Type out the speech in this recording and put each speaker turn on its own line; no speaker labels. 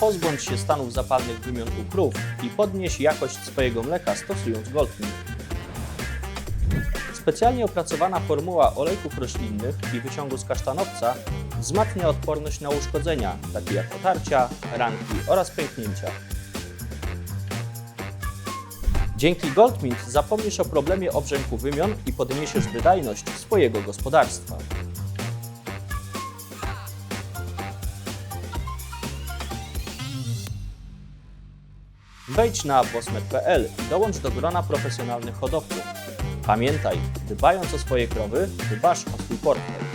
pozbądź się stanów zapalnych wymion u krów i podnieś jakość swojego mleka stosując Goldmilk. Specjalnie opracowana formuła olejków roślinnych i wyciągu z kasztanowca wzmacnia odporność na uszkodzenia, takie jak otarcia, ranki oraz pęknięcia. Dzięki Goldmint zapomnisz o problemie obrzęku wymion i podniesiesz wydajność swojego gospodarstwa. Wejdź na bosmer.pl i dołącz do grona profesjonalnych hodowców. Pamiętaj, dbając o swoje krowy, dbasz o swój portfel.